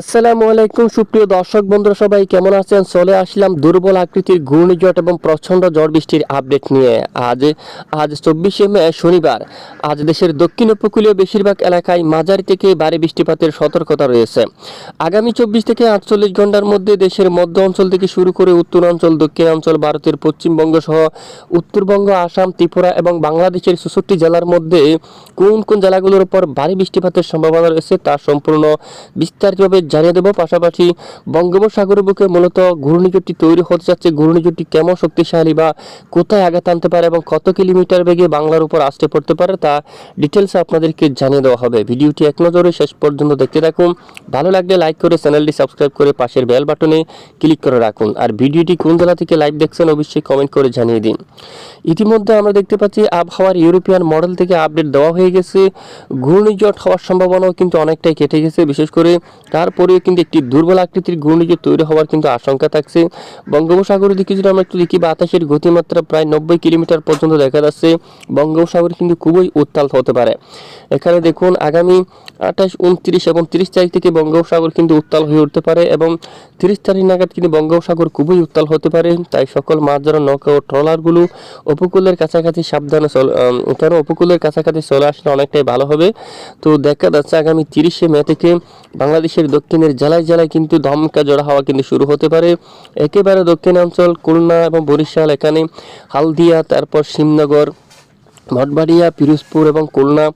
আসসালামু আলাইকুম, সুপ্রিয় দর্শক বন্ধুরা সবাই, কেমন আছেন? চলে আসলাম দুর্বল আকৃতির ঘূর্ণিঝড় এবং প্রচণ্ড ঝড় বৃষ্টির আপডেট নিয়ে। আজ আজ চব্বিশে মে, শনিবার। আজ দেশের দক্ষিণ উপকূলীয় বেশিরভাগ এলাকায় মাঝারি থেকে ভারী বৃষ্টিপাতের সতর্কতা রয়েছে। আগামী চব্বিশ থেকে আটচল্লিশ ঘণ্টার মধ্যে দেশের মধ্য অঞ্চল থেকে শুরু করে উত্তরাঞ্চল দক্ষিণাঞ্চল, ভারতের পশ্চিমবঙ্গ সহ উত্তরবঙ্গ, আসাম, ত্রিপুরা এবং বাংলাদেশের চৌষট্টি জেলার মধ্যে কোন কোন জেলাগুলোর উপর ভারী বৃষ্টিপাতের সম্ভাবনা রয়েছে তা সম্পূর্ণ বিস্তারিতভাবে জানিয়ে দেবো। পাশাপাশি বঙ্গোপসাগরের বুকে মূলত ঘূর্ণিঝড়টি তৈরি হতে যাচ্ছে। ঘূর্ণিঝড়টি কেমন শক্তিশালী বা কোথায় আঘাত আনতে পারে এবং কত কিলোমিটার বেগে বাংলার উপর আসতে পড়তে পারে তা ডিটেলসে আপনাদেরকে জানিয়ে দেওয়া হবে। ভিডিওটি এক নজরে শেষ পর্যন্ত দেখতে থাকুন। ভালো লাগলে লাইক করে চ্যানেলটি সাবস্ক্রাইব করে পাশের বেল বাটনে ক্লিক করে রাখুন। আর ভিডিওটি কোন জেলা থেকে লাইভ দেখছেন অবশ্যই কমেন্ট করে জানিয়ে দিন। ইতিমধ্যে আমরা দেখতে পাচ্ছি আবহাওয়ার ইউরোপিয়ান মডেল থেকে আপডেট দেওয়া হয়ে গেছে। ঘূর্ণিঝড় হওয়ার সম্ভাবনাও কিন্তু অনেকটাই কেটে গেছে। বিশেষ করে তারপরেও কিন্তু একটি দুর্বল আকৃতির ঘূর্ণিঝড় তৈরি হওয়ার কিন্তু আশঙ্কা থাকছে। বঙ্গোপসাগরের দিকে যদি আমরা একটু দেখি, বাতাসের গতিমাত্রা প্রায় নব্বই কিলোমিটার পর্যন্ত দেখা যাচ্ছে। বঙ্গোপসাগর কিন্তু খুবই উত্তাল হতে পারে। এখানে দেখুন, আগামী আঠাশ, উনত্রিশ এবং তিরিশ তারিখ থেকে বঙ্গোপসাগর কিন্তু উত্তাল হয়ে উঠতে পারে এবং তিরিশ তারিখ নাগাদ কিন্তু বঙ্গোপসাগর খুবই উত্তাল হতে পারে। তাই সকল মাছ ধরা, নৌকা ও ট্রলারগুলো উপকূলের কাছাকাছি সাবধানে চল কেন উপকূলের কাছাকাছি চলে আসলে অনেকটাই ভালো হবে। তো দেখা যাচ্ছে আগামী তিরিশে মে থেকে বাংলাদেশের দক্ষিণের জেলায় জেলায় কিন্তু ধমকা জড়া হাওয়া কিন্তু শুরু হতে পারে। একেবারে দক্ষিণাঞ্চল, খুলনা এবং বরিশাল এখানে, হালদিয়া, তারপর শিবনগর মঠবাড়িয়া পিরোজপুর এবং খুলনা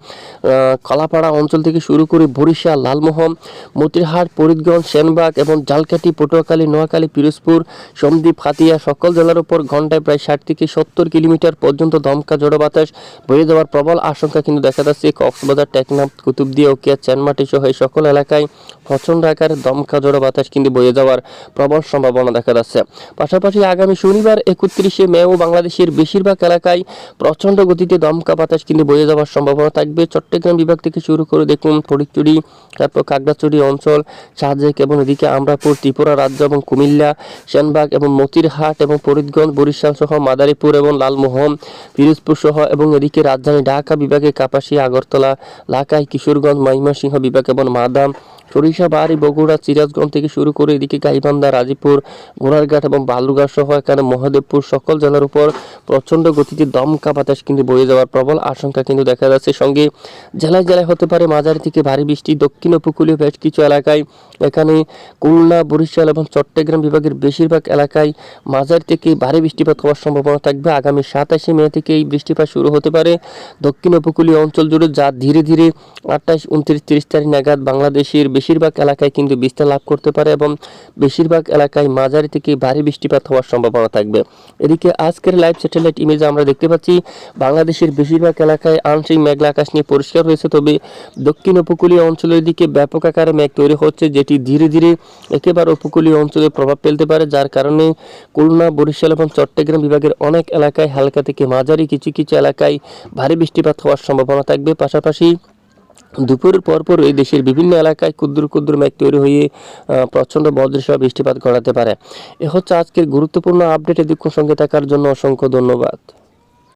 কলাপাড়া অঞ্চল থেকে শুরু করে বরিশাল, লালমোহন, মতিরহাট, ফরিদগঞ্জ, সেনবাগ এবং জালকাঠি, পটুয়াখালী, নোয়াখালী, পিরোজপুর, সন্দ্বীপ হাতিয়া সকল জেলার উপর ঘন্টায় প্রায় ষাট থেকে সত্তর কিলোমিটার পর্যন্ত দমকা জড়ো বাতাস বয়ে যাওয়ার প্রবল আশঙ্কা কিন্তু দেখা যাচ্ছে কক্সবাজার, টেকনাফ, কুতুবদিয়া ওকিয়া চ্যানমাটি সহ এই সকল এলাকায় প্রচণ্ড আকারে দমকা জড়ো বাতাস কিন্তু বয়ে যাওয়ার প্রবল সম্ভাবনা দেখা যাচ্ছে। পাশাপাশি আগামী শনিবার একত্রিশে মেও বাংলাদেশের বেশিরভাগ এলাকায় প্রচণ্ড গতিতে দমকা বাতাস কিন্তু বয়ে যাওয়ার সম্ভাবনা থাকবে। চট্টগ্রাম বিভাগ থেকে শুরু করে দেখুন ফটিকচুরি তারপর কাকড়াচুরি অঞ্চল, সাজেক এবং এদিকে আমরাপুর, ত্রিপুরা রাজ্য এবং কুমিল্লা, সেনবাগ এবং মতিরহাট এবং ফরিদগঞ্জ, বরিশাল সহ মাদারীপুর এবং লালমোহন পিরোজপুর সহ এবং এদিকে রাজধানী ঢাকা বিভাগে কাপাসিয়া, আগরতলা, লাকাই, কিশোরগঞ্জ, ময়মনসিংহ বিভাগ এবং মাদাম সরিষা, বাড়ি, বগুড়া, সিরাজগঞ্জ থেকে শুরু করে এদিকে গাইবান্ধা রাজীপুর ঘোড়ারঘাট এবং বালুরঘাট সহ এখানে মহাদেবপুর সকল জেলার উপর প্রচণ্ড গতিতে দমকা বাতাস কিন্তু বয়ে যাওয়ার প্রবল আশঙ্কা কিন্তু দেখা যাচ্ছে। সঙ্গে জেলায় জেলায় হতে পারে মাঝারি থেকে ভারী বৃষ্টি, দক্ষিণ উপকূলীয় বেশ কিছু এলাকায়। এখানে খুলনা, বরিশাল এবং চট্টগ্রাম বিভাগের বেশিরভাগ এলাকায় মাঝারি থেকে ভারী বৃষ্টিপাত হওয়ার সম্ভাবনা থাকবে। আগামী সাতাশে মে থেকে এই বৃষ্টিপাত শুরু হতে পারে। দক্ষিণ উপকূলীয় অঞ্চল জুড়ে যা ধীরে ধীরে আঠাশ, উনত্রিশ, তিরিশ তারিখ নাগাদ বাংলাদেশের বেশিরভাগ এলাকায় কিন্তু বিস্তার লাভ করতে পারে এবং বেশিরভাগ এলাকায় মাঝারি থেকে ভারী বৃষ্টিপাত হওয়ার সম্ভাবনা থাকবে। এদিকে আজকের লাইভ স্যাটেলাইট ইমেজে আমরা দেখতে পাচ্ছি, বাংলাদেশের বেশিরভাগ এলাকায় আংশিক মেঘলা আকাশ নিয়ে পরিষ্কার হয়েছে তবে দক্ষিণ উপকূলীয় অঞ্চলের দিকে ব্যাপক আকারে মেঘ তৈরি হচ্ছে, যেটি ধীরে ধীরে একেবারে উপকূলীয় অঞ্চলে প্রভাব ফেলতে পারে, যার কারণে খুলনা, বরিশাল এবং চট্টগ্রাম বিভাগের অনেক এলাকায় হালকা থেকে মাঝারি কিছু কিছু এলাকায় ভারী বৃষ্টিপাত হওয়ার সম্ভাবনা থাকবে। পাশাপাশি দুপুরের এই দেশের বিভিন্ন এলাকায় ক্ষুদ্র ক্ষুদ্র মেঘ তৈরি হয়ে প্রচণ্ড বজ্রসহ বৃষ্টিপাত ঘটাতে পারে। এ হচ্ছে আজকের গুরুত্বপূর্ণ আপডেট এদিক সঙ্গে থাকার জন্য অসংখ্য ধন্যবাদ।